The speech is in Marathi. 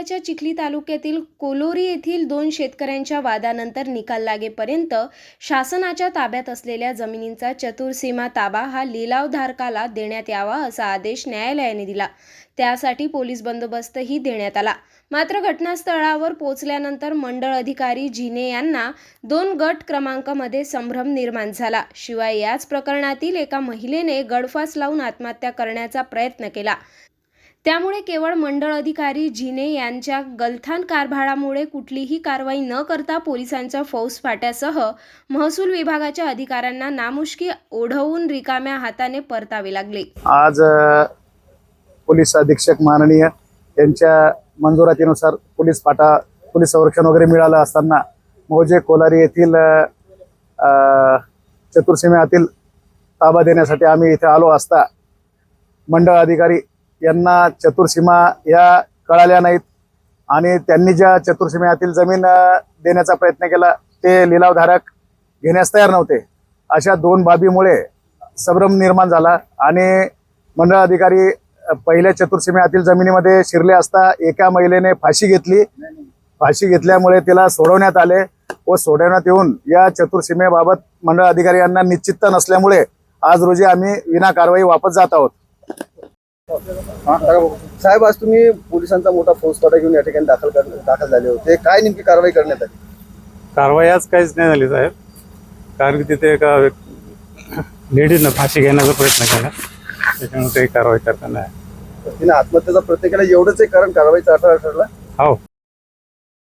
जिल्ह्याच्या चिखली तालुक्यातील कोलोरी येथील दोन शेतकऱ्यांच्या वादानंतर निकाल लागेपर्यंत शासनाच्या ताब्यात असलेल्या जमिनींचा चतुर्सीमा ताबा हा लिलावधारकाला देण्यात यावा असा आदेश न्यायालयाने दिला. त्यासाठी पोलीस बंदोबस्तही देण्यात आला. मात्र घटनास्थळावर पोहोचल्यानंतर मंडळ अधिकारी जिने यांना दोन गट क्रमांकामध्ये संभ्रम निर्माण झाला. शिवाय याच प्रकरणातील एका महिलेने गडफास लावून आत्महत्या करण्याचा प्रयत्न केला. त्यामुळे केवळ मंडळ अधिकारी जिने यांच्या गलथान कारभारामुळे कुठलीही कारवाई न करता पोलिसांच्या फौजफाट्यासह महसूल विभागाच्या अधिकाऱ्यांना नामुष्की ओढवून रिकाम्या हाताने परतावे लागले. आज पोलीस अधीक्षक माननीय यांच्या मंजुरातीनुसार पोलीस फाटा पोलीस संरक्षण वगैरे मिळालं असताना मोजे कोलारी येथील अ, चतुर्सीमेतील ताबा देण्यासाठी आम्ही इथे आलो असता मंडळ अधिकारी यांना चतुर्सीमा या कळाल्या नाहीत. आणि त्यांनी ज्या चतुर्सीमातील जमीन देण्याचा प्रयत्न केला ते लिलावधारक घेण्यास तयार नव्हते. अशा दोन बाबीमुळे संभ्रम निर्माण झाला आणि मंडळ अधिकारी पहिल्या चतुर्सीमेतील जमिनीमध्ये शिरले असता एका महिलेने फाशी घेतली. फाशी घेतल्यामुळे तिला सोडवण्यात आले व सोडवण्यात येऊन या चतुर्सीमेबाबत मंडळ अधिकारी यांना निश्चितता नसल्यामुळे आज रोजी आम्ही विना कारवाई वापस जात आहोत. साहेब आज तुम्ही पोलिसांचा मोठा फौजफाटा घेऊन या ठिकाणी दाखल दाखल झाले होते. काय नेमकी कारवाई करण्यात आली? कारवाई आज काहीच नाही झाली साहेब. कारण की तिथे एका लेडीजनं फाशी घेण्याचा प्रयत्न केला. त्याच्यामुळे काही कारवाई करता नाही तिने आत्महत्येचा प्रयत्न केला. एवढंच आहे कारण कारवाईचा अर्थ ठरला? हो.